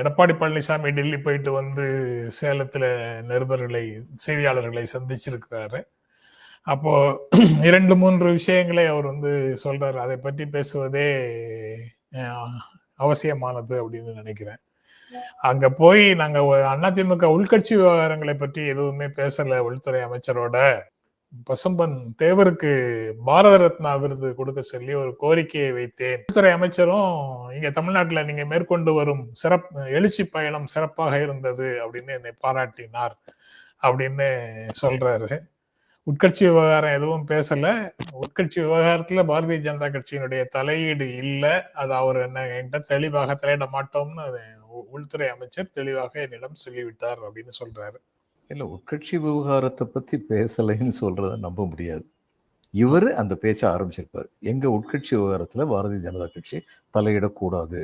எடப்பாடி பழனிசாமி டெல்லி போயிட்டு வந்து சேலத்துல நிருபர்களை செய்தியாளர்களை சந்திச்சிருக்கிறாரு. அப்போ இரண்டு மூன்று விஷயங்களை அவர் வந்து சொல்றாரு. அதை பற்றி பேசுவதே அவசியமானது அப்படின்னு நினைக்கிறேன். அங்க போய் நாங்க அதிமுக உள்கட்சி விவகாரங்களை பற்றி எதுவுமே பேசல உள்துறை அமைச்சரோட. பசும்பன் தேவருக்கு பாரத ரத்னா விருது கொடுக்க சொல்லி ஒரு கோரிக்கையை வைத்தேன். உள்துறை அமைச்சரும் இங்க தமிழ்நாட்டில் நீங்க மேற்கொண்டு வரும் சிறப்பு எழுச்சி பயணம் சிறப்பாக இருந்தது அப்படின்னு என்னை பாராட்டினார் அப்படின்னு சொல்றாரு. உட்கட்சி விவகாரம் எதுவும் பேசல. உட்கட்சி விவகாரத்துல பாரதிய ஜனதா கட்சியினுடைய தலையீடு இல்லை. அது அவர் என்ன என்கிட்ட தெளிவாக தலையிட மாட்டோம்னு உ- உள்துறை அமைச்சர் தெளிவாக என்னிடம் சொல்லிவிட்டார் அப்படின்னு சொல்றாரு. இல்லை உட்கட்சி விவகாரத்தை பற்றி பேசலைன்னு சொல்கிறத நம்ப முடியாது. இவர் அந்த பேச்சை ஆரம்பிச்சிருப்பார். எங்கள் உட்கட்சி விவகாரத்தில் பாரதிய ஜனதா கட்சி தலையிடக்கூடாது.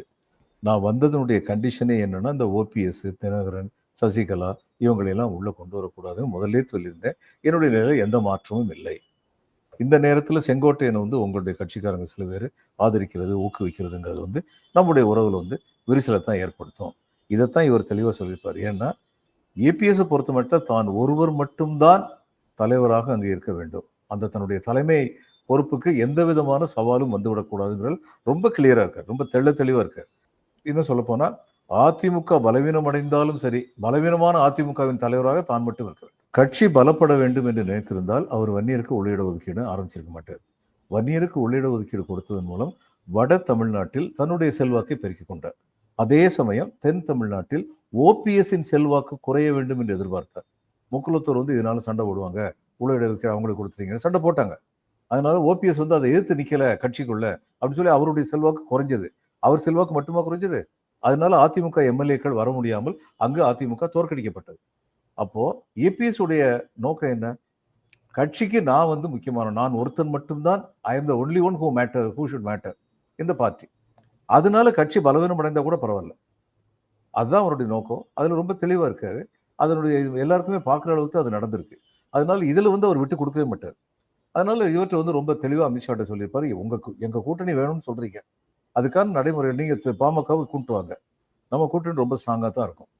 நான் வந்ததனுடைய கண்டிஷனே என்னன்னா இந்த ஓபிஎஸ் தினகரன் சசிகலா இவங்களையெல்லாம் உள்ளே கொண்டு வரக்கூடாதுன்னு முதல்ல சொல்லியிருந்தேன். என்னுடைய நிலையில் எந்த மாற்றமும் இல்லை. இந்த நேரத்தில் செங்கோட்டையனை வந்து உங்களுடைய கட்சிக்காரங்க சில பேர் ஆதரிக்கிறது ஊக்குவிக்கிறதுங்கிறது வந்து நம்முடைய உறவில் வந்து விரிசலை தான் ஏற்படுத்தும். இதைத்தான் இவர் தெளிவாக சொல்லியிருப்பார். ஏன்னா ஏபிஎஸ் பொறுத்த மட்டும் தான் ஒருவர் மட்டும்தான் தலைவராக அங்கே இருக்க வேண்டும். அந்த தன்னுடைய தலைமை பொறுப்புக்கு எந்த விதமான சவாலும் வந்துவிடக்கூடாதுங்கிறது ரொம்ப கிளியராக இருக்கார். ரொம்ப தெள்ள தெளிவாக இருக்கார். இன்னும் சொல்ல போனால் அதிமுக பலவீனம் அடைந்தாலும் சரி பலவீனமான அதிமுகவின் தலைவராக தான் மட்டும் இருக்கிறார் கட்சி பலப்பட வேண்டும் என்று நினைத்திருந்தால் அவர் வன்னியருக்கு உள்ளிட ஒதுக்கீடு ஆரம்பிச்சிருக்க மாட்டார். வன்னியருக்கு உள்ளிட ஒதுக்கீடு கொடுத்ததன் மூலம் வட தமிழ்நாட்டில் தன்னுடைய செல்வாக்கை பெருக்கிக் கொண்டார். அதே சமயம் தென் தமிழ்நாட்டில் ஓபிஎஸ்ஸின் செல்வாக்கு குறைய வேண்டும் என்று எதிர்பார்த்தார். முக்குலத்தூர் வந்து இதனால சண்டை போடுவாங்க. உள்ளிட வைக்கிற அவங்களுக்கு கொடுத்துறீங்கன்னு சண்டை போட்டாங்க. அதனால ஓபிஎஸ் வந்து அதை எதிர்த்து நிற்கலை கட்சிக்குள்ள அப்படின்னு சொல்லி அவருடைய செல்வாக்கு குறைஞ்சது. அவர் செல்வாக்கு மட்டுமா குறைஞ்சது? அதனால அதிமுக எம்எல்ஏக்கள் வர முடியாமல் அங்கு அதிமுக தோற்கடிக்கப்பட்டது. அப்போ ஏபிஎஸ் உடைய நோக்கம் என்ன? கட்சிக்கு நான் வந்து முக்கியமான நான் ஒருத்தன் மட்டும்தான் I am the only one who matter who should matter இந்த பார்ட்டி அதனால கட்சி பலவீனம் அடைந்தால் கூட பரவாயில்ல. அதுதான் அவருடைய நோக்கம். அதில் ரொம்ப தெளிவாக இருக்கார். அதனுடைய எல்லாருக்குமே பார்க்குற அளவுக்கு அது நடந்திருக்கு. அதனால இதில் வந்து அவர் விட்டு கொடுக்கவே மாட்டார். அதனால இவற்றை வந்து ரொம்ப தெளிவாக அமித்ஷாட்ட சொல்லியிருப்பாரு உங்கள் எங்கள் கூட்டணி வேணும்னு சொல்கிறீங்க அதுக்கான நடைமுறை நீங்கள் பாமகவை கூப்பிட்டு வாங்க. நம்ம கூட்டணி ரொம்ப ஸ்ட்ராங்காக தான் இருக்கும்.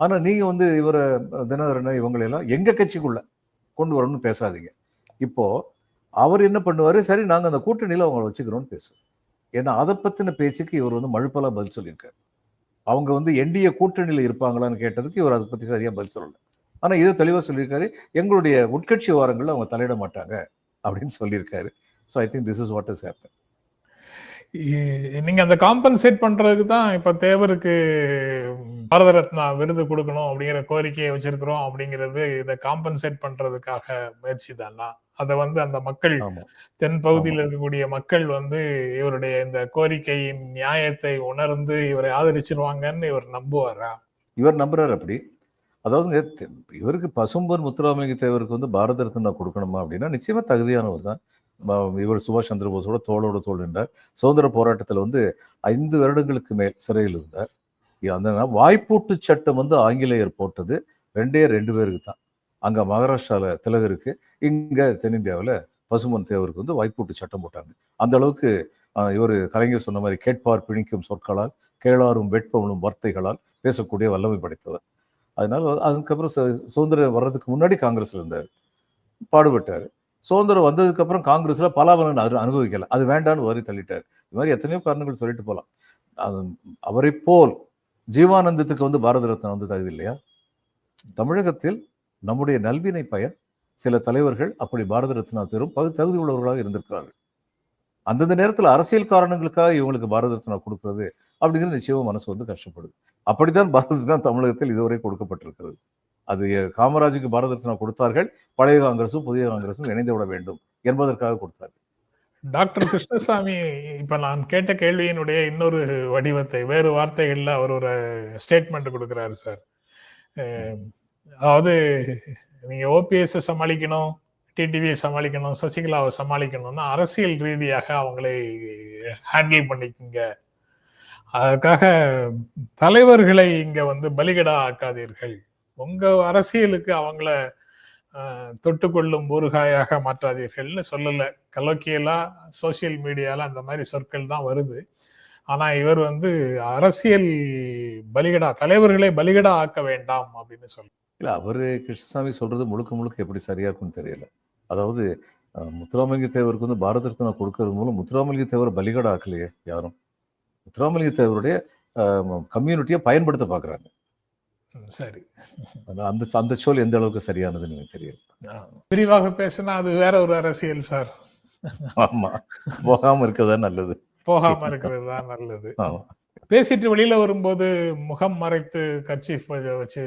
ஆனால் நீங்கள் வந்து இவரை தினகரனை இவங்களையெல்லாம் எங்கள் கட்சிக்குள்ளே கொண்டு வரணும்னு பேசாதீங்க. இப்போது அவர் என்ன பண்ணுவார்? சரி நாங்கள் அந்த கூட்டணியில் அவங்கள வச்சுக்கிறோன்னு பேசுவோம். ஏன்னா அதை பத்தின பேச்சுக்கு இவர் வந்து மழுப்பலாக பதில் சொல்லியிருக்காரு. அவங்க வந்து என்டிஏ கூட்டணியில இருப்பாங்களான்னு கேட்டதுக்கு இவர் அதை பத்தி சரியா பதில் சொல்லல. ஆனா இதை தெளிவாக சொல்லியிருக்காரு எங்களுடைய உட்கட்சி வாரங்களில் அவங்க தலையிட மாட்டாங்க அப்படின்னு சொல்லியிருக்காரு. So I think this is what is happen நீங்க அந்த காம்பன்சேட் பண்றதுக்கு தான் இப்ப தேவருக்கு பாரத ரத்னா விருது கொடுக்கணும் அப்படிங்கிற கோரிக்கையை வச்சிருக்கிறோம் அப்படிங்கிறது இதை காம்பன்சேட் பண்றதுக்காக முயற்சி தானா அதை வந்து அந்த மக்கள் தென் பகுதியில் இருக்கக்கூடிய மக்கள் வந்து இவருடைய இந்த கோரிக்கையின் நியாயத்தை உணர்ந்து இவரை ஆதரிச்சிருவாங்கன்னு இவர் நம்புவாரா? இவர் நம்புறாரு அப்படி. அதாவதுங்க தெ- இவருக்கு பசும்பொன் முத்துராமலிங்க தேவருக்கு வந்து பாரத ரத்னா கொடுக்கணுமா அப்படின்னா நிச்சயமா தகுதியானவர் தான். இவர் சுபாஷ் சந்திர போஸோட தோளோட தோல் நின்றார் சுதந்திர போராட்டத்தில் வந்து ஐந்து வருடங்களுக்கு மேல் சிறையில் இருந்தார். அந்த வாய்ப்பூட்டு சட்டம் வந்து ஆங்கிலேயர் போட்டது. ரெண்டே ரெண்டு பேருக்கு தான். அங்கே மகாராஷ்டிராவில் திலகருக்கு இங்கே தென்னிந்தியாவில் பசுமன் தேவருக்கு வந்து வாய்ப்பூட்டு சட்டம் போட்டாங்க. அந்த அளவுக்கு இவர் கலைஞர் சொன்ன மாதிரி கேட்பார் பிணிக்கும் சொற்களால் கேளாரும் வெட்பவனும் வார்த்தைகளால் பேசக்கூடிய வல்லமை படைத்தவர். அதனால அதுக்கப்புறம் சு- சுதந்திரம் வர்றதுக்கு முன்னாடி காங்கிரஸில் இருந்தார். பாடுபட்டார். சுதந்திரம் வந்ததுக்கு அப்புறம் காங்கிரஸ்ல பலாபலன் அவர் அனுபவிக்கல. அது வேண்டான்னு வரி தள்ளிட்டார். இது மாதிரி எத்தனையோ காரணங்கள் சொல்லிட்டு போகலாம் அது அவரை போல் ஜீவானந்தத்துக்கு வந்து பாரத ரத்னா வந்து தகுதி இல்லையா? தமிழகத்தில் நம்முடைய நல்வினை பயன் சில தலைவர்கள் அப்படி பாரத ரத்னா பெரும் பகு தகுதி உள்ளவர்களாக இருந்திருக்கிறார்கள். அந்தந்த நேரத்தில் அரசியல் காரணங்களுக்காக இவங்களுக்கு பாரத ரத்னா கொடுக்கிறது அப்படிங்கிறது நிச்சயமா மனசு வந்து கஷ்டப்படுது. அப்படித்தான் பாரத ரத்னா தமிழகத்தில் இதுவரை கொடுக்கப்பட்டிருக்கிறது. அது காமராஜுக்கு பாரத ரத்னா கொடுத்தார்கள் பழைய காங்கிரசும் புதிய காங்கிரசும் இணைந்து விட வேண்டும் என்பதற்காக கொடுத்தார்கள். டாக்டர் கிருஷ்ணசாமி இப்ப நான் கேட்ட கேள்வியினுடைய இன்னொரு வடிவத்தை வேறு வார்த்தைகள்ல அவர் ஒரு ஸ்டேட்மெண்ட் கொடுக்கிறாரு சார். அதாவது நீங்க ஓபிஎஸ் சமாளிக்கணும் டிடிவியை சமாளிக்கணும் சசிகலாவை சமாளிக்கணும்னா அரசியல் ரீதியாக அவங்களை ஹேண்டில் பண்ணிக்கங்க. அதுக்காக தலைவர்களை இங்க வந்து பலிகடா ஆக்காதீர்கள். உங்க அரசியலுக்கு அவங்கள தொட்டுக்கொள்ளும் ஊறுகாயாக மாற்றாதீர்கள்னு சொல்லலை. கலோக்கியலா சோசியல் மீடியால அந்த மாதிரி சொற்கள் தான் வருது. ஆனா இவர் வந்து அரசியல் பலிகடா தலைவர்களை பலிகடா ஆக்க வேண்டாம் அப்படின்னு சொல்ல இல்ல அவரு கிருஷ்ணசாமி சொல்றது முழுக்க முழுக்க எப்படி சரியா இருக்கும்னு தெரியல. அதாவது முத்துராமலிங்க தேவருக்கு வந்து பாரத ரத்னா கொடுக்கறது மூலம் முத்துராமலிங்க தேவரை பலிகடா ஆக்கலையே யாரும். முத்துராமலிங்க தேவருடைய கம்யூனிட்டியை பயன்படுத்த பாக்குறாங்க. சரி. அந்த அந்த சொல் எந்த அளவுக்கு சரியானதுன்னு எனக்கு தெரியல. விரிவாக பேசினா அது வேற ஒரு அரசியல் சார். ஆமா. போகாம இருக்கதான் நல்லது. போகாம இருக்கிறது தான் நல்லது பேசிட்டு வெளியில வரும்போது முகம் மறைத்து கர்ச்சீஃப் வச்சு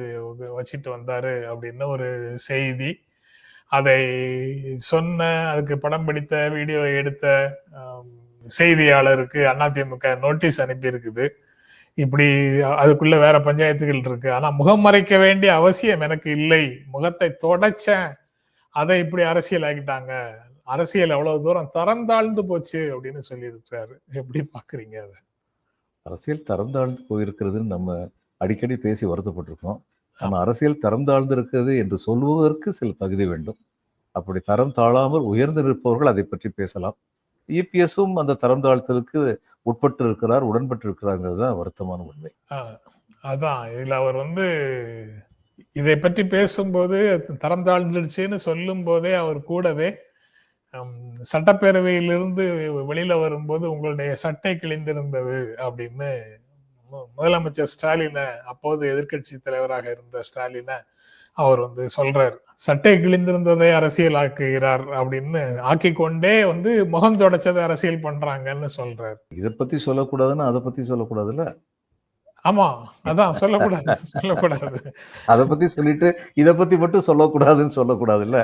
வச்சிட்டு வந்தாரு அப்படின்னு ஒரு செய்தி. அதை சொன்ன அதுக்கு படம் பிடித்த வீடியோ எடுத்த செய்தியாளருக்கு அதிமுக நோட்டீஸ் அனுப்பி இருக்குது இப்படி அதுக்குள்ள வேற பஞ்சாயத்துகள் இருக்கு. ஆனா முகம் மறைக்க வேண்டிய அவசியம் எனக்கு இல்லை. முகத்தை தொடச்சேன். அதை இப்படி அரசியல் ஆக்கிட்டாங்க. அரசியல் அவ்வளவு தூரம் தரந்தாழ்ந்து போச்சு அப்படின்னு சொல்லியிருக்கிறாரு. எப்படி பாக்குறீங்க அதை? அரசியல் தரம் தாழ்ந்து போயிருக்கிறதுன்னு நம்ம அடிக்கடி பேசி வருத்தப்பட்டிருக்கோம். ஆனா அரசியல் தரம் தாழ்ந்து இருக்கிறது என்று சொல்வதற்கு சில தகுதி வேண்டும். அப்படி தரம் தாழாமல் உயர்ந்து நிற்பவர்கள் அதை பற்றி பேசலாம். இபிஎஸும் அந்த தரம் தாழ்த்தலுக்கு உட்பட்டு இருக்கிறார் உடன்பட்டு இருக்கிறாங்கிறது தான் வருத்தமான உண்மை. அதான். இதில் அவர் வந்து இதை பற்றி பேசும்போது தரம் தாழ்ந்துடுச்சுன்னு சொல்லும் போதே அவர் கூடவே சட்டப்பேரவையிலிருந்து வெளியில வரும்போது உங்களுடைய சட்டை கிழிந்திருந்தது அப்படின்னு மு- முதலமைச்சர் ஸ்டாலினை அப்போது எதிர்க்கட்சி தலைவராக இருந்த ஸ்டாலினை அவர் வந்து சொல்றார். சட்டை கிழிந்திருந்ததை அரசியலாக்குகிறார் அப்படின்னு ஆக்கிக்கொண்டே வந்து முகம் தொடச்சதை அரசியல் பண்றாங்கன்னு சொல்றார். இதை பத்தி சொல்லக்கூடாதுன்னா அதை பத்தி சொல்லக்கூடாதுல்ல? ஆமா அதான் சொல்லக்கூடாது சொல்லக்கூடாது. அதை பத்தி சொல்லிட்டு இதை பத்தி மட்டும் சொல்லக்கூடாதுன்னு சொல்லக்கூடாதுல்ல?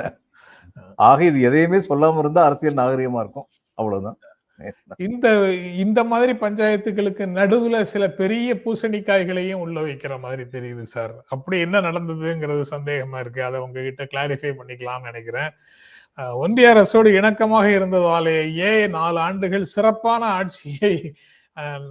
ஆக இது எதையுமே சொல்லாம இருந்தா அரசியல் நாகரிகமா இருக்கும். அவ்வளவுதான். இந்த இந்த மாதிரி பஞ்சாயத்துகளுக்கு நடுவுல சில பெரிய பூசணிக்காய்களையும் உள்ள வைக்கிற மாதிரி தெரியுது சார். அப்படி என்ன நடந்ததுங்கிறது சந்தேகமா இருக்கு. அதை உங்ககிட்ட கிளாரிஃபை பண்ணிக்கலாம்னு நினைக்கிறேன். ஒன்றிய அரசோடு இணக்கமாக இருந்ததாலேயே நாலு ஆண்டுகள் சிறப்பான ஆட்சியை அஹ்,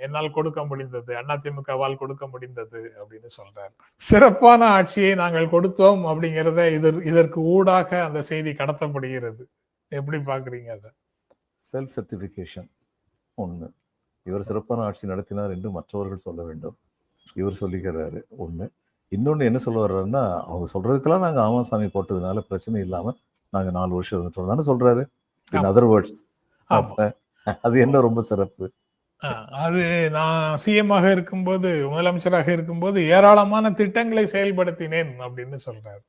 என்னால் கொடுக்க முடிந்தது. அதிமுகவால் கொடுக்க முடிந்தது அப்படின்னு சொல்றார். சிறப்பான ஆட்சியை நாங்கள் கொடுத்தோம் அப்படிங்கிறத இதற்கு ஊடாக அந்த செய்தி கடத்தப்படுகிறது. எப்படி பாக்குறீங்க அதை? செல்ஃப் சர்டிஃபிகேஷன் ஒன்று இவர் சிறப்பான ஆட்சி நடத்தினார் என்று மற்றவர்கள் சொல்ல வேண்டும். இவர் சொல்லிக்கிறாரு ஒன்று இன்னொன்று என்ன சொல்ல வர்றாருன்னா அவங்க சொல்றதுக்கெல்லாம் நாங்கள் ஆமாசாமி போட்டதுனால பிரச்சனை இல்லாமல் நாங்கள் நாலு வருஷம் இருந்துட்டோம் தானே சொல்றாரு? இன். அதர் வேர்ட்ஸ் அது என்ன ரொம்ப சிறப்பு? அது நான் சிஎம்மாக இருக்கும்போது முதலமைச்சராக இருக்கும்போது ஏராளமான திட்டங்களை செயல்படுத்தினேன் அப்படின்னு சொல்றாரு.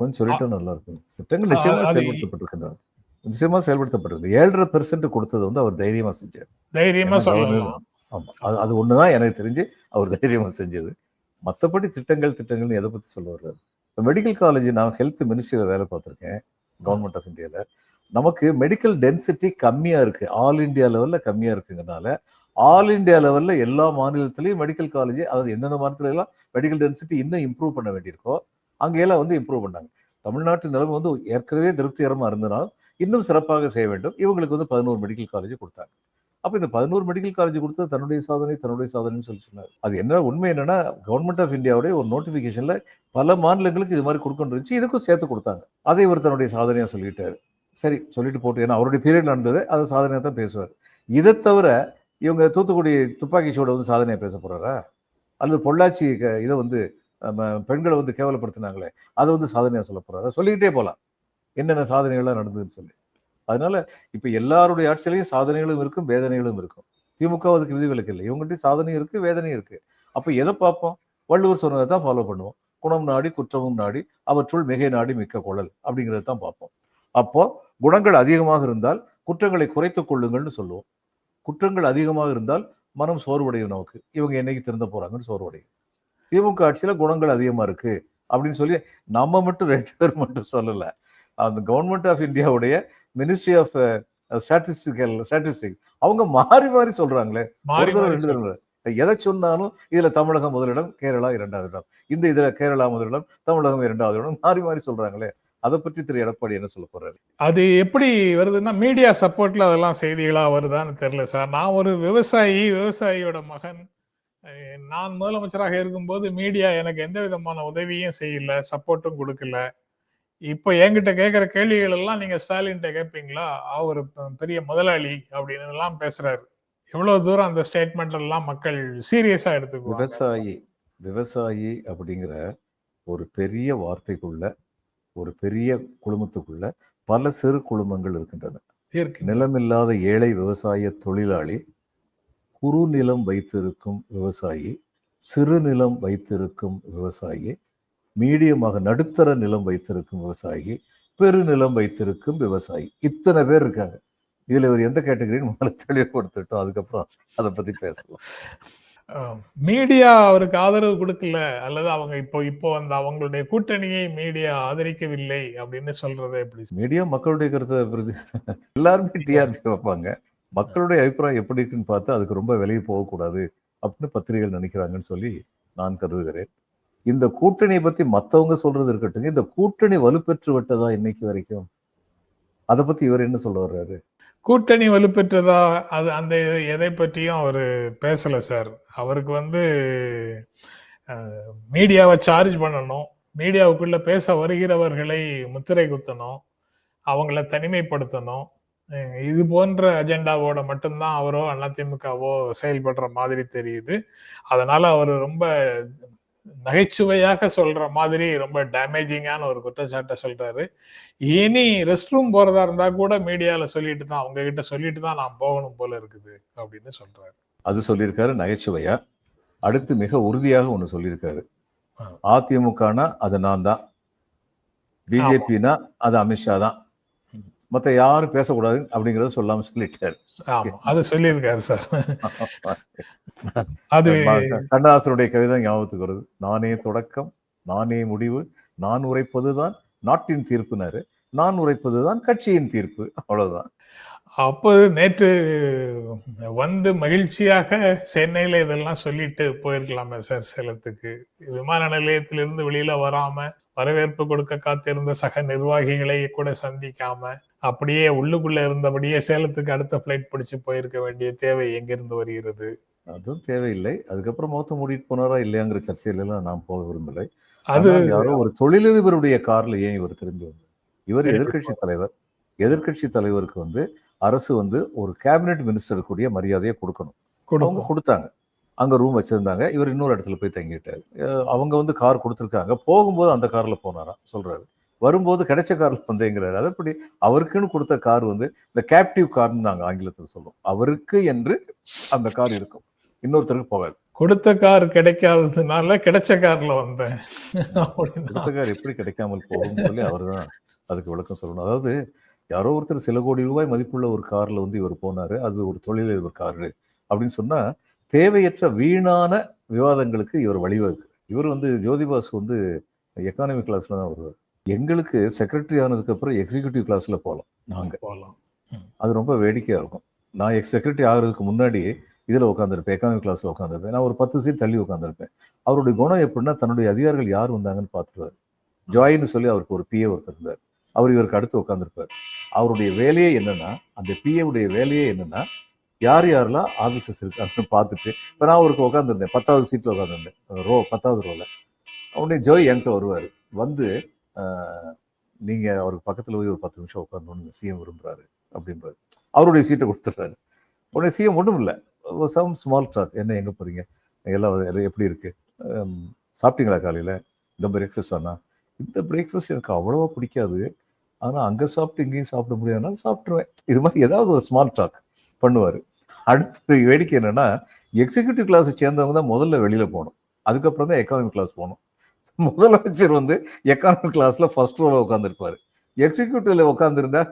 கொஞ்சம் சொல்லிட்டா நல்லா இருக்கும். திட்டங்கள் செயல்படுத்தப்பட்டிருக்கின்றன. நிச்சயமா செயல்படுத்தப்பட்டிருக்கு ஏழரை பெர்சென்ட் கொடுத்தது வந்து அவர் தைரியமா செஞ்சார். தைரியமா சொல்லலாம் ஆமா. அது அது ஒண்ணுதான் எனக்கு தெரிஞ்சு அவர் தைரியமா செஞ்சது. மத்தபடி திட்டங்கள் திட்டங்கள்னு எதை பத்தி சொல்ல வர்றாரு? மெடிக்கல் காலேஜ் நான் ஹெல்த் மினிஸ்ட்ரியில வேலை பார்த்திருக்கேன் கவர்மெண்ட் ஆஃப் இந்தியால நமக்கு மெடிக்கல் டென்சிட்டி கம்மியா இருக்கு. ஆல் இந்தியா லெவல்ல கம்மியா இருக்குங்கிறனால ஆல் இந்தியா லெவல்ல எல்லா மாநிலத்திலையும் மெடிக்கல் காலேஜ் அதாவது எந்தெந்த மாநிலத்துல எல்லாம் மெடிக்கல் டென்சிட்டி இன்னும் இம்ப்ரூவ் பண்ண வேண்டியிருக்கோ அங்கெல்லாம் வந்து இம்ப்ரூவ் பண்ணாங்க. தமிழ்நாட்டு நிலைமை வந்து ஏற்கனவே திருப்திகரமாக இருந்தனால் இன்னும் சிறப்பாக செய்ய வேண்டும். இவங்களுக்கு வந்து பதினோரு மெடிக்கல் காலேஜ் கொடுத்தாங்க. அப்போ இந்த பதினோரு மெடிக்கல் காலேஜ் கொடுத்தது தன்னுடைய சாதனை தன்னுடைய சாதனைன்னு சொல்லி சொன்னார். அது என்ன உண்மை என்னன்னா கவர்மெண்ட் ஆஃப் இந்தியாவுடைய ஒரு நோட்டிஃபிகேஷனில் பல மாநிலங்களுக்கு இது மாதிரி கொடுக்கணும் இருந்துச்சு. இதுக்கும் சேர்த்து கொடுத்தாங்க. அதை இவர் தன்னுடைய சாதனையாக சொல்லிட்டாரு. சரி சொல்லிட்டு போட்டு ஏன்னா அவருடைய பீரியட் நடந்தது அதை சாதனையாக தான் பேசுவார். இதை தவிர இவங்க தூத்துக்குடி துப்பாக்கி சூட வந்து சாதனையாக பேச போகிறாரா அல்லது பொள்ளாச்சி க- இதை வந்து பெண்களை வந்து கேவலப்படுத்தினாங்களே அதை வந்து சாதனையாக சொல்ல போறாரா சொல்லிக்கிட்டே போகலாம் என்னென்ன சாதனைகள்லாம் நடந்ததுன்னு சொல்லி. அதனால இப்போ எல்லாருடைய ஆட்சியிலையும் சாதனைகளும் இருக்கும் வேதனைகளும் இருக்கும். திமுக அதுக்கு விதிவிலக்கு இல்லை. இவங்ககிட்ட சாதனையும் இருக்குது வேதனையும் இருக்கு. அப்போ எதை பார்ப்போம்? வள்ளுவர் சொன்னதை தான் ஃபாலோ பண்ணுவோம். குணம் நாடி குற்றமும் நாடி அவற்றுள் மிகை நாடி மிக்க குழல் அப்படிங்கிறத தான் பார்ப்போம். அப்போ குணங்கள் அதிகமாக இருந்தால் குற்றங்களை குறைத்து கொள்ளுங்கள்னு சொல்லுவோம். குற்றங்கள் அதிகமாக இருந்தால் மனம் சோர்வடையும் நமக்கு. இவங்க என்னைக்கு திருந்த போகிறாங்கன்னு சோர்வடையும். திமுக ஆட்சியில குணங்கள் அதிகமா இருக்கு அப்படின்னு சொல்லி நம்ம மட்டும் ரெண்டு பேர் மட்டும் சொல்லல. அந்த கவர்மெண்ட் ஆஃப் இந்தியாவுடைய மினிஸ்ட்ரி ஆஃப் ஸ்டாட்டிஸ்டிக்கல் ஸ்டாட்டிஸ்டிக் அவங்க மாறி மாறி சொல்றாங்களே. ரெண்டு எதை சொன்னாலும் இதுல தமிழகம் முதலிடம் கேரளா இரண்டாவது இடம். இந்த இதுல கேரளா முதலிடம் தமிழகம் இரண்டாவது இடம். மாறி மாறி சொல்றாங்களே. அதை பற்றி திரு எடப்பாடி என்ன சொல்ல போறாரு? அது எப்படி வருதுன்னா மீடியா சப்போர்ட்ல அதெல்லாம் செய்திகளா வருதான்னு தெரியல சார். நான் ஒரு விவசாயி விவசாயியோட மகன். நான் முதலமைச்சராக இருக்கும்போது மீடியா எனக்கு எந்த விதமான உதவியும் செய்யல சப்போர்ட்டும் கொடுக்கல. இப்போ என்கிட்ட கேட்குற கேள்விகள் எல்லாம் நீங்க ஸ்டாலின்கிட்ட கேட்பீங்களா அவர் பெரிய முதலாளி அப்படின்னு எல்லாம் பேசுறாரு. எவ்வளவு தூரம் அந்த ஸ்டேட்மெண்ட் எல்லாம் மக்கள் சீரியஸா எடுத்துக்குவாங்க? விவசாயி விவசாயி அப்படிங்கிற ஒரு பெரிய வார்த்தைக்குள்ள ஒரு பெரிய குழுமத்துக்குள்ள பல சிறு குழுமங்கள் இருக்கின்றன. இருக்கு. நிலமில்லாத ஏழை விவசாய தொழிலாளி குறு நிலம் வைத்திருக்கும் விவசாயி சிறு நிலம் வைத்திருக்கும் விவசாயி மீடியமாக நடுத்தர நிலம் வைத்திருக்கும் விவசாயி பெருநிலம் வைத்திருக்கும் விவசாயி. இத்தனை பேர் இருக்காங்க. இதுல இவர் எந்த கேட்டகரின்னு முதல்ல தெளிவுபடுத்திட்டோம். அதுக்கப்புறம் அதை பத்தி பேசலாம் மீடியா அவருக்கு ஆதரவு கொடுக்கல அல்லது அவங்க இப்போ இப்போ அந்த அவங்களுடைய கூட்டணியை மீடியா ஆதரிக்கவில்லை அப்படின்னு சொல்றதை எப்படி மீடியா மக்களுடைய கருத்தை எல்லாருமே டிஆர்பி வைப்பாங்க. மக்களுடைய அபிப்பிராயம் எப்படி இருக்குன்னு பார்த்து அதுக்கு ரொம்ப விலகி போகக்கூடாது அப்படின்னு பத்திரிகைகள் நினைக்கிறாங்கன்னு சொல்லி நான் கருதுகிறேன். இந்த கூட்டணியை பத்தி மற்றவங்க சொல்றது இருக்கட்டும் இந்த கூட்டணி வலுப்பெற்று விட்டதா இன்னைக்கு வரைக்கும்? அதை பத்தி இவர் என்ன சொல்ல வர்றாரு? கூட்டணி வலுப்பெற்றதா? அது அந்த எதை பற்றியும் அவர் பேசல சார். அவருக்கு வந்து மீடியாவை சார்ஜ் பண்ணணும். மீடியாவுக்குள்ள பேச வருகிறவர்களை முத்திரை குத்தணும். அவங்கள தனிமைப்படுத்தணும். இது போன்ற அஜெண்டாவோட மட்டும்தான் அவரோ அதிமுகவோ செயல்படுற மாதிரி தெரியுது. அதனால அவர் ரொம்ப நகைச்சுவையாக சொல்ற மாதிரி ரொம்ப டேமேஜிங்கான ஒரு குற்றச்சாட்டை சொல்றாரு. இனி ரெஸ்ட் ரூம் போறதா இருந்தா கூட மீடியால சொல்லிட்டு தான் அவங்க கிட்ட சொல்லிட்டு தான் நான் போகணும் போல இருக்குது அப்படின்னு சொல்றாரு. அது சொல்லியிருக்காரு நகைச்சுவையா. அடுத்து மிக உறுதியாக ஒண்ணு சொல்லியிருக்காரு. அதிமுகனா அது நான் தான் பிஜேபினா அது அமித்ஷா தான் மத்த யாரும் பேசக்கூடாது அப்படிங்கறத சொல்லாம சொல்லிட்டாரு. அது சொல்லியிருக்காரு சார். அது கண்ணதாசனுடைய கவிதை ஞாபகத்துக்கு வருது. நானே தொடக்கம் நானே முடிவு நான் உரைப்பதுதான் நாட்டின் தீர்ப்புனாரு நான் உரைப்பதுதான் கட்சியின் தீர்ப்பு அவ்வளவுதான். அப்போ நேற்று வந்து மகிழ்ச்சியாக சென்னையில இதெல்லாம் சொல்லிட்டு போயிருக்கலாமே சார் சேலத்துக்கு. விமான நிலையத்திலிருந்து வெளியில வராம வரவேற்பு கொடுக்க காத்திருந்த சக நிர்வாகிகளை கூட சந்திக்காம அப்படியே உள்ளுக்குள்ள இருந்தபடியே சேலத்துக்கு அடுத்த ஃபிளைட் பிடிச்சு போயிருக்க வேண்டிய தேவை எங்கிருந்து வருகிறது? அதுவும் தேவையில்லை. அதுக்கப்புறம் முகத்தை மூடிட்டு போனாரா இல்லையாங்கிற சர்ச்சையில எல்லாம் நான் போக விரும்பலை. அது யாரோ ஒரு தொழிலதிபருடைய கார்ல ஏன் இவர் திரும்பி வந்தார்? இவர் திரும்பி எதிர்க்கட்சி தலைவர். எதிர்க்கட்சி தலைவருக்கு வந்து அரசு வந்து ஒரு கேபினெட் மினிஸ்டருக்குரிய மரியாதையை கொடுக்கணும். அவங்க கொடுத்தாங்க. அங்க ரூம் வச்சிருந்தாங்க. இவர் இன்னொரு இடத்துல போய் தங்கிட்டாரு. அவங்க வந்து கார் கொடுத்துருக்காங்க. போகும்போது அந்த கார்ல போனாராம். சொல்றாரு. வரும்போது கிடைச்ச கார்ல வந்தேங்கிறாரு. அதப்படி அவருக்குன்னு கொடுத்த கார் வந்து இந்த கேப்டிவ் கார்னு நாங்க ஆங்கிலத்தில் சொல்லுவோம் அவருக்கு என்று அந்த கார் இருக்கும். இன்னொருத்தருக்கு போகாது. கொடுத்த கார் கிடைக்காததுனால கிடைச்ச கார்ல வந்தேன். கொடுத்த கார் எப்படி கிடைக்காமல் போகும்னு சொல்லி அவர்தான் அதுக்கு விளக்கம் சொல்லணும். அதாவது யாரோ ஒருத்தர் சில கோடி ரூபாய் மதிப்புள்ள ஒரு கார்ல வந்து இவர் போனாரு. அது ஒரு தொழிலதிபர் காரு அப்படின்னு சொன்னா தேவையற்ற வீணான விவாதங்களுக்கு இவர் வழிவகுக்கு இவர் வந்து ஜோதிபாஸ் வந்து எக்கானமி கிளாஸ்ல தான் வருவார். எங்களுக்கு செக்ரட்டரி ஆனதுக்கு அப்புறம் எக்ஸிகியூட்டிவ் கிளாஸ்ல போகலாம் நாங்க. போகலாம் அது ரொம்ப வேடிக்கையா இருக்கும். நான் எக்ஸ் செக்ரட்டரி ஆகிறதுக்கு முன்னாடி இதுல உட்காந்துருப்பேன் எக்கானமி கிளாஸ்ல உட்காந்துருப்பேன் நான் ஒரு பத்து சீட் தள்ளி உட்காந்துருப்பேன் அவருடைய குணம் எப்படின்னா தன்னுடைய அதிகாரிகள் யார் வந்தாங்கன்னு பார்த்துருவாரு. ஜாயின்னு சொல்லி அவருக்கு ஒரு பிஏ ஒருத்தர் இருந்தார். அவர் இவருக்கு அடுத்து உட்காந்துருப்பார் அவருடைய வேலையே என்னன்னா அந்த பிஏ உடைய வேலையே என்னன்னா யார் யாரெல்லாம் ஆஃபீஸர்ஸ் இருக்காங்கன்னு பார்த்துட்டு இப்போ நான் அவருக்கு உட்காந்துருந்தேன் பத்தாவது சீட்டில் உட்காந்துருந்தேன் ரோ பத்தாவது ரோல உடனே ஜோய் என்கிட்ட வருவார். வந்து நீங்கள் அவருக்கு பக்கத்தில் போய் ஒரு பத்து நிமிஷம் உட்காரணும்னு சிஎம் விரும்புறாரு அப்படின்றாரு. அவருடைய சீட்டை கொடுத்துட்றாரு. உடனே சிஎம் ஒன்றும் இல்லை. சம் ஸ்மால் டாக் என்ன எங்கே போகிறீங்க எல்லாம் எப்படி இருக்குது சாப்பிட்டீங்களா காலையில்? இந்த பிரேக்ஃபாஸ்ட் ஆனால் இந்த பிரேக்ஃபாஸ்ட் எனக்கு அவ்வளோவா பிடிக்காது. ஆனால் அங்கே சாப்பிட்டு இங்கேயும் சாப்பிட முடியாதுன்னா சாப்பிட்ருவேன் இது மாதிரி ஏதாவது ஒரு ஸ்மால் டாக் பண்ணுவார். அடுத்து வேடிக்கை என்னென்னா எக்ஸிக்யூட்டிவ் கிளாஸை சேர்ந்தவங்க தான் முதல்ல வெளியில் போகணும். அதுக்கப்புறம் தான் எக்கானமி கிளாஸ் போகணும். முதலமைச்சர் வந்து எக்கானமிக் கிளாஸ்ல ஃபர்ஸ்ட் ரோல உட்காந்துருப்பாரு எக்ஸிக்யூட்டிவ்ல உட்காந்துருந்தா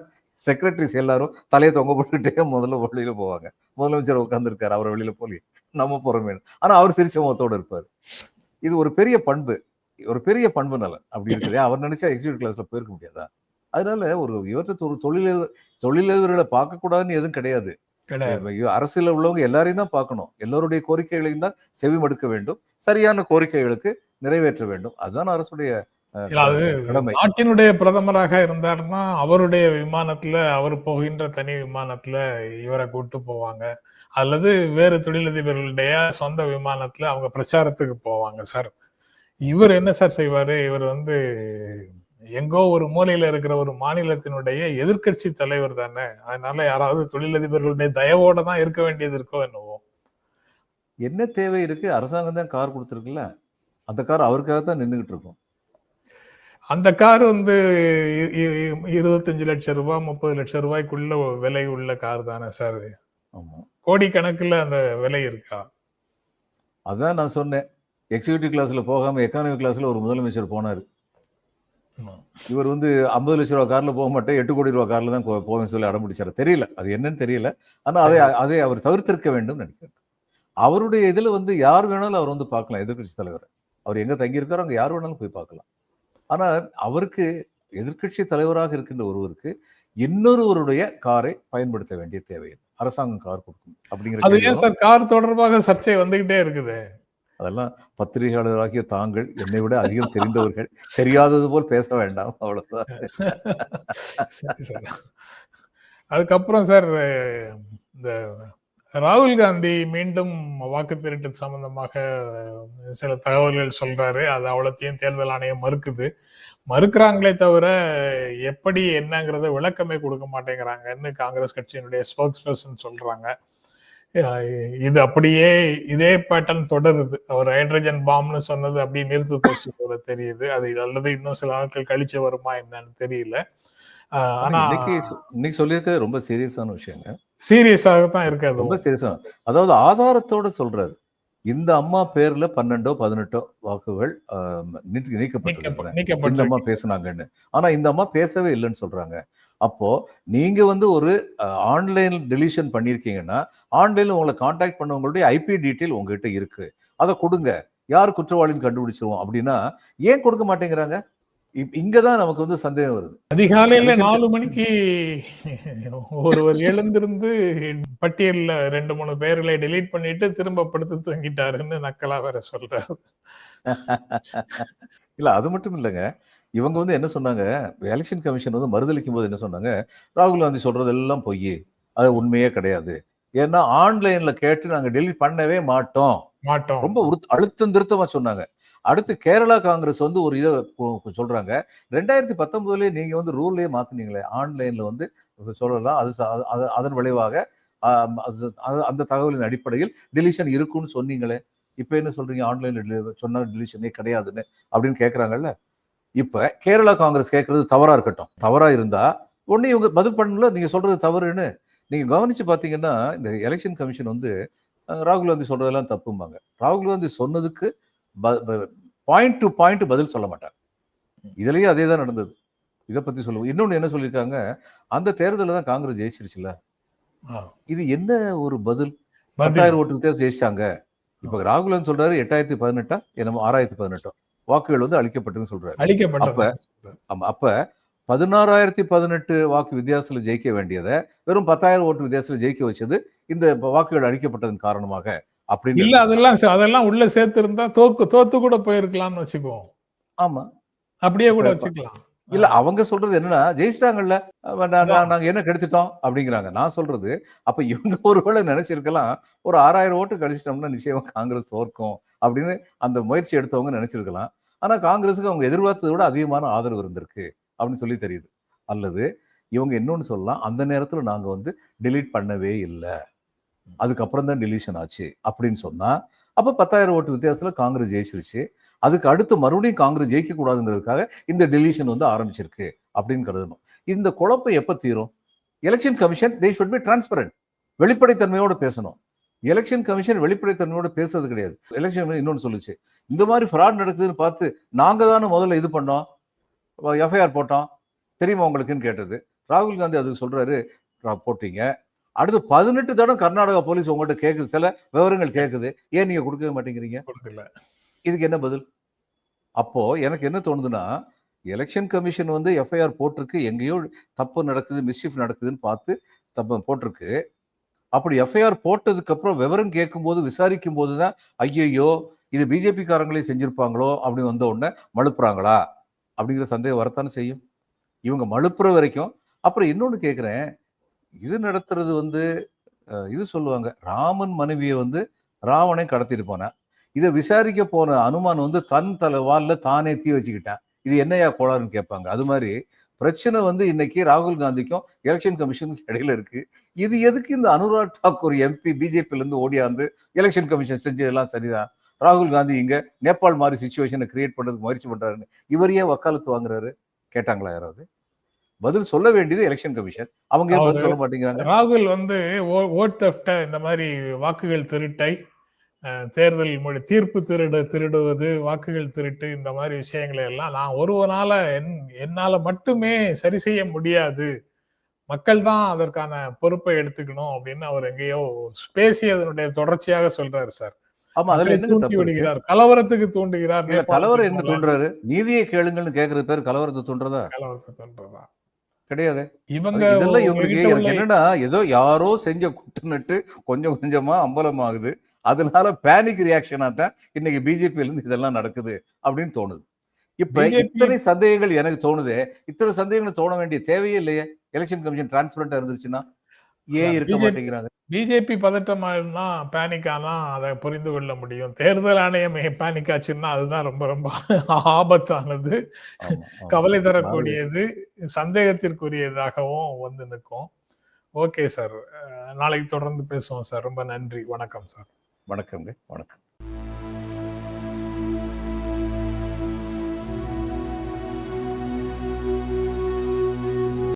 செக்ரட்டரிஸ் எல்லாரும் தலையை தொங்க போட்டுக்கிட்டே முதல்ல வெளியில போவாங்க. முதலமைச்சர் உட்காந்துருக்காரு அவரை வெளியில போலி. நம்ம போறோமே ஆனா அவர் சிரிச்ச முகத்தோட இருப்பாரு. இது ஒரு பெரிய பண்பு. ஒரு பெரிய பண்பு நலன் அப்படி இருக்குது. அவர் நினைச்சா எக்ஸிக்யூட்டிவ் கிளாஸ்ல போயிருக்க முடியாதா? அதனால ஒரு இவற்றை ஒரு தொழில தொழிலதிபர்களை பார்க்கக்கூடாதுன்னு எதுவும் கிடையாது. அரசியல்ல உள்ளவங்க எல்லாரையும் தான் பார்க்கணும். எல்லோருடைய கோரிக்கைகளையும் தான் செவி மடுக்க வேண்டும். சரியான கோரிக்கைகளுக்கு நிறைவேற்ற வேண்டும். அதுதான் அரசுடைய நாட்டினுடைய பிரதமராக இருந்தாருன்னா அவருடைய விமானத்துல அவர் போகின்ற தனி விமானத்துல இவரை கூட்டு போவாங்க. அல்லது வேறு தொழிலதிபர்களுடைய சொந்த விமானத்துல அவங்க பிரச்சாரத்துக்கு போவாங்க சார். இவர் என்ன சார் செய்வாரு? இவர் வந்து எங்கோ ஒரு மூலையில இருக்கிற ஒரு மாநிலத்தினுடைய எதிர்க்கட்சி தலைவர் தானே. அதனால யாராவது தொழிலதிபர்களுடைய தயவோட தான் இருக்க வேண்டியது இருக்கோ என்னவோ. என்ன தேவை இருக்கு? அரசாங்கம் தான் கார் கொடுத்துருக்குல்ல? அந்த கார் அவருக்காக தான் நின்றுகிட்டு இருக்கும். அந்த கார் வந்து இருபத்தஞ்சு லட்சம் ரூபாய் முப்பது லட்சம் ரூபாய்க்குள்ள விலை உள்ள கார் தானே சார். கோடி கணக்குல அந்த விலை இருக்கா? அதான் நான் சொன்னேன். எக்ஸிகியூட்டிவ் கிளாஸ்ல போகாம எக்கானமி கிளாஸ்ல ஒரு முதலமைச்சர் போனாரு. இவர் வந்து ஐம்பது லட்ச ரூபா கார்ல போக மாட்டேன் எட்டு கோடி ரூபா கார்ல தான் போவேன்னு சொல்லி அடம் பிடிச்சாரு தெரியல. அது என்னன்னு தெரியல. ஆனா அதை அதை அவர் தவிர்த்திருக்க வேண்டும் நினைக்கிறேன். அவருடைய இதுல வந்து யார் வேணாலும் அவர் வந்து பார்க்கலாம் எதிர்க்கட்சி தலைவர். அவர் எங்க தங்கியிருக்காரோ அங்க யார் வேணாலும் போய் பார்க்கலாம். ஆனா அவருக்கு எதிர்க்கட்சி தலைவராக இருக்கின்ற ஒருவருக்கு இன்னொருவருடைய காரை பயன்படுத்த வேண்டிய தேவை. அரசாங்கம் கார் கொடுக்கும் அப்படிங்கிற அது ஏன். சார் கார் தொடர்பாக சர்ச்சை வந்துகிட்டே இருக்குது? அதெல்லாம் பத்திரிகையாளராகிய தாங்கள் என்னை விட அதிகம் தெரிந்தவர்கள். தெரியாதது போல் பேச வேண்டாம் அவ்வளவுதான். அதுக்கப்புறம் சார் இந்த ராகுல் காந்தி மீண்டும் வாக்கு திருட்டு சம்பந்தமாக சில தகவல்கள் சொல்றாரு. அது அவ்வளோத்தையும் தேர்தல் ஆணையம் மறுக்குது. மறுக்கிறாங்களே தவிர எப்படி என்னங்கிறத விளக்கமே கொடுக்க மாட்டேங்கிறாங்கன்னு காங்கிரஸ் கட்சியினுடைய ஸ்போக்ஸ் பர்சன் சொல்றாங்க. இது அப்படியே இதே பேட்டர்ன் தொடருது. அவர் ஹைட்ரஜன் பாம்னு சொன்னது அப்படியே நிறுத்து போச்சு போல தெரியுது. அது அல்லது இன்னும் சில நாட்கள் கழிச்சு வருமா என்னன்னு தெரியல. ஆனா இன்னைக்கு சொல்லியிருக்கிறது ரொம்ப சீரியஸான விஷயங்க. சீரியஸாக தான் இருக்கு அது. ரொம்ப சீரியஸான அதாவது ஆதாரத்தோட சொல்றாரு. இந்த அம்மா பேர்ல பன்னெண்டோ பதினெட்டோ வாக்குகள் நீக்கப்பட்டிருக்கின்றன இந்த அம்மா பேசுனாங்கன்னு. ஆனா இந்த அம்மா பேசவே இல்லைன்னு சொல்றாங்க. அப்போ நீங்க வந்து ஒரு ஆன்லைன் டெலிஷன் பண்ணிருக்கீங்கன்னா ஆன்லைன்ல உங்களை காண்டாக்ட் பண்ணவங்களுடைய ஐபி டீட்டெயில் உங்ககிட்ட இருக்கு. அதை கொடுங்க. யார் குற்றவாளின்னு கண்டுபிடிச்சிருவோம் அப்படின்னா ஏன் கொடுக்க மாட்டேங்கிறாங்க? இங்கதான் நமக்கு வந்து சந்தேகம் வருது. அதிகாலையில நாலு மணிக்கு ஒருவர் எழுந்திருந்து பட்டியல்ல ரெண்டு மூணு பேர்களை டெலீட் பண்ணிட்டு திரும்ப படுத்து தூங்கிட்டாருன்னு நக்கலா வேற சொல்றாரு. இல்ல அது மட்டும் இல்லைங்க. இவங்க வந்து என்ன சொன்னாங்க? எலெக்ஷன் கமிஷன் வந்து மறுதளிக்கும் போது என்ன சொன்னாங்க? ராகுல் காந்தி சொல்றதெல்லாம் பொய். அது உண்மையே கிடையாது. ஏன்னா ஆன்லைன்ல கேட்டு நாங்க டெலிட் பண்ணவே மாட்டோம். மாட்டோம். ரொம்ப அழுத்தம் திருத்தமா சொன்னாங்க. அடுத்து கேரளா காங்கிரஸ் வந்து ஒரு இதை சொல்கிறாங்க சொல்றாங்க. ரெண்டாயிரத்தி பத்தொன்பதுலயே நீங்க வந்து ரூல்லே மாத்துனீங்களே ஆன்லைன்ல வந்து சொல்லலாம் அது அதன் விளைவாக அது- அந்த தகவலின் அடிப்படையில் டெலிஷன் இருக்குன்னு சொன்னீங்களே இப்ப என்ன சொல்றீங்க? ஆன்லைன்ல சொன்னா டெலிஷனே கிடையாதுன்னு அப்படின்னு கேட்குறாங்கல்ல இப்ப கேரளா காங்கிரஸ் கேட்கறது தவறா இருக்கட்டும். தவறா இருந்தா உடனே இவங்க பதில் பண்ணல நீங்க சொல்றது தவறுன்னு. நீங்க கவனிச்சு பாத்தீங்கன்னா இந்த எலெக்ஷன் கமிஷன் வந்து ராகுல் காந்தி சொல்றதெல்லாம் தப்பும்பாங்க. ராகுல் காந்தி சொன்னதுக்கு பாயிண்ட் டு பாயிண்ட் பதில் சொல்ல மாட்டாங்க இதுலயே அதே தான் நடந்தது. இதை பத்தி சொல்லுவோம். இன்னொன்னு என்ன சொல்லியிருக்காங்க? அந்த தேர்தலில் தான் காங்கிரஸ் ஜெயிச்சிருச்சுல ஆ. இது என்ன ஒரு பதில். பத்தாயிரம் ஓட்டு வித்தியாசம் ஜெயிச்சிட்டாங்க. இப்ப ராகுல் காந்தி சொல்றாரு எட்டாயிரத்தி பதினெட்டா? என்னமோ ஆறாயிரத்தி பதினெட்டோ? வாக்குகள் வந்து அளிக்கப்பட்டுன்னு சொல்றாரு. அழிக்கப்பட்டது ஆமா அப்ப பதினாறாயிரத்தி பதினெட்டு வாக்கு வித்தியாசத்துல ஜெயிக்க வேண்டியதை வெறும் பத்தாயிரம் ஓட்டு வித்தியாசத்துல ஜெயிக்க வச்சது இந்த வாக்குகள் அளிக்கப்பட்டதன் காரணமாக. அப்படின்னு இல்ல அதெல்லாம் அதெல்லாம் உள்ள சேர்த்து இருந்தா தோக்கு தோத்து கூட போயிருக்கலாம்னு வச்சுக்குவோம். ஆமா. அப்படியே கூட வச்சுக்கலாம். இல்ல அவங்க சொல்றது என்னன்னா ஜெயிச்சிட்டாங்கல்ல நாங்க என்ன கெடுத்துட்டோம் அப்படிங்கிறாங்க. நான் சொல்றது அப்ப இவங்க ஒருவேளை நினைச்சிருக்கலாம் ஒரு ஆறாயிரம் ஓட்டு கழிச்சிட்டோம்னா நிச்சயமா காங்கிரஸ் தோற்கும் அப்படின்னு அந்த முயற்சி எடுத்தவங்க நினைச்சிருக்கலாம். ஆனா காங்கிரஸுக்கு அவங்க எதிர்பார்த்ததை விட அதிகமான ஆதரவு இருந்திருக்கு அப்படின்னு சொல்லி தெரியுது. அல்லது இவங்க இன்னொன்னு சொல்லலாம் அந்த நேரத்துல நாங்க வந்து delete பண்ணவே இல்லை. அதுக்கப்புறம் தான் டெலிஷன் ஆச்சு அப்படின்னு சொன்னால் அப்போ பத்தாயிரம் ஓட்டு வித்தியாசத்தில் காங்கிரஸ் ஜெயிச்சிருச்சு. அதுக்கு அடுத்து மறுபடியும் காங்கிரஸ் ஜெயிக்கக்கூடாதுங்கிறதுக்காக இந்த டெலிஷன் வந்து ஆரம்பிச்சிருக்கு அப்படின்னு கருதணும். இந்த குழப்பம் எப்போ தீரும்? Election commission they should be transparent வெளிப்படைத்தன்மையோடு பேசணும். எலெக்ஷன் கமிஷன் வெளிப்படைத்தன்மையோட பேசுறது கிடையாது. எலெக்ஷன் இன்னொன்று சொல்லுச்சு. இந்த மாதிரி ஃப்ராட் நடக்குதுன்னு பார்த்து நாங்கள் தானே முதல்ல இது பண்ணோம். எஃப்ஐஆர் போட்டோம். தெரியுமா உங்களுக்குன்னு கேட்டது? ராகுல் காந்தி அதுக்கு சொல்கிறாரு போட்டீங்க. அடுத்து பதினெட்டு தடவை கர்நாடகா போலீஸ் உங்கள்கிட்ட கேட்குது சில விவரங்கள் கேட்குது ஏன் நீங்க கொடுக்கவே மாட்டேங்கிறீங்க? கொடுக்கல. இதுக்கு என்ன பதில்? அப்போ எனக்கு என்ன தோணுதுன்னா எலெக்ஷன் கமிஷன் வந்து எஃப்ஐஆர் போட்டிருக்கு. எங்கேயோ தப்பு நடக்குது மிஸ்ஷிஃப் நடக்குதுன்னு பார்த்து தப்பு போட்டிருக்கு. அப்படி எஃப்ஐஆர் போட்டதுக்கு அப்புறம் விவரம் கேட்கும்போது விசாரிக்கும் போது தான் ஐயையோ இது பிஜேபி காரங்களே செஞ்சிருப்பாங்களோ அப்படி வந்த உடனே மழுப்புறாங்களா? அப்படிங்கிற சந்தேகம் வரத்தானே செய்யும். இவங்க மழுப்புற வரைக்கும். அப்புறம் இன்னொன்னு கேட்குறேன் இது நடத்துறது வந்து இது சொல்லுவாங்க ராமன் மனைவியை வந்து ராவணை கடத்திட்டு போனேன். இதை விசாரிக்க போன அனுமான் வந்து தன் தலை தானே தீ வச்சுக்கிட்டேன். இது என்னையா கோளாறுன்னு கேட்பாங்க. அது மாதிரி பிரச்சனை வந்து இன்னைக்கு ராகுல் காந்திக்கும் எலெக்ஷன் கமிஷனுக்கும் இடையில இருக்கு. இது எதுக்கு இந்த அனுராக் டாக்கூர் எம்பி பிஜேபில இருந்து ஓடியாந்து எலெக்ஷன் கமிஷன் செஞ்சதெல்லாம் சரிதான். ராகுல் காந்தி இங்க நேபாள் மாதிரி சுச்சுவேஷனை கிரியேட் பண்றதுக்கு முயற்சி பண்றாருன்னு இவரையே வக்காலத்து வாங்குறாரு? கேட்டாங்களா யாராவது? பதில் சொல்ல வேண்டியது எலெக்ஷன் கமிஷன் அவங்க பதில் சொல்ல மாட்டேங்கிறாங்க? ராகுல் வந்து ஓட் தெஃப்ட இந்த மாதிரி வாக்குகள் திருட்டை தேர்தல் மொழி தீர்ப்பு திருடு திருடுவது வாக்குகள் திருட்டு இந்த மாதிரி விஷயங்களை எல்லாம் நான் ஒருவனால என் என்னால மட்டுமே சரி செய்ய முடியாது. மக்கள் தான் அதற்கான பொறுப்பை எடுத்துக்கணும் அப்படின்னு அவர் எங்கேயோ பேசியதனுடைய தொடர்ச்சியாக சொல்றாரு சார். ஆமா அதுல விடுகிறார் கலவரத்துக்கு தூண்டுகிறார் கலவரம் என்ன தூண்டுறாரு? நீதியை கேளுங்கன்னு கேக்குறது பேர் கலவரத்தை தூண்டுறதா? கலவரத்தை தூண்டுறதா? கிடையாது. இவங்க இதெல்லாம் என்னன்னா ஏதோ யாரோ செஞ்ச குட்டு நட்டு கொஞ்சம் கொஞ்சமா அம்பலமாகுது. அதனால பேனிக் ரியாக்ஷனா தான் இன்னைக்கு பிஜேபியில இருந்து இதெல்லாம் நடக்குது அப்படின்னு தோணுது. இப்ப இத்தனை சந்தேகங்கள் எனக்கு தோணுதே. இத்தனை சந்தேகங்கள் தோண வேண்டிய தேவையே இல்லையே. எலெக்ஷன் கமிஷன் டிரான்ஸ்பரண்டா இருந்துச்சுன்னா ஏன் இருக்க மாட்டேங்கிறாங்க. பிஜேபி பதட்டமானா பேனிக் ஆனா அதை புரிந்து கொள்ள முடியும். தேர்தல் ஆணையம் பேனிக் ஆச்சுன்னா அதுதான் ரொம்ப ரொம்ப ஆபத்தானது. கவலை தரக்கூடியது சந்தேகத்திற்குரியதாகவும் வந்து நிற்கும். Okay sir. நாளைக்கு தொடர்ந்து பேசுவோம் சார். ரொம்ப நன்றி. வணக்கம் சார். வணக்கங்க வணக்கம்.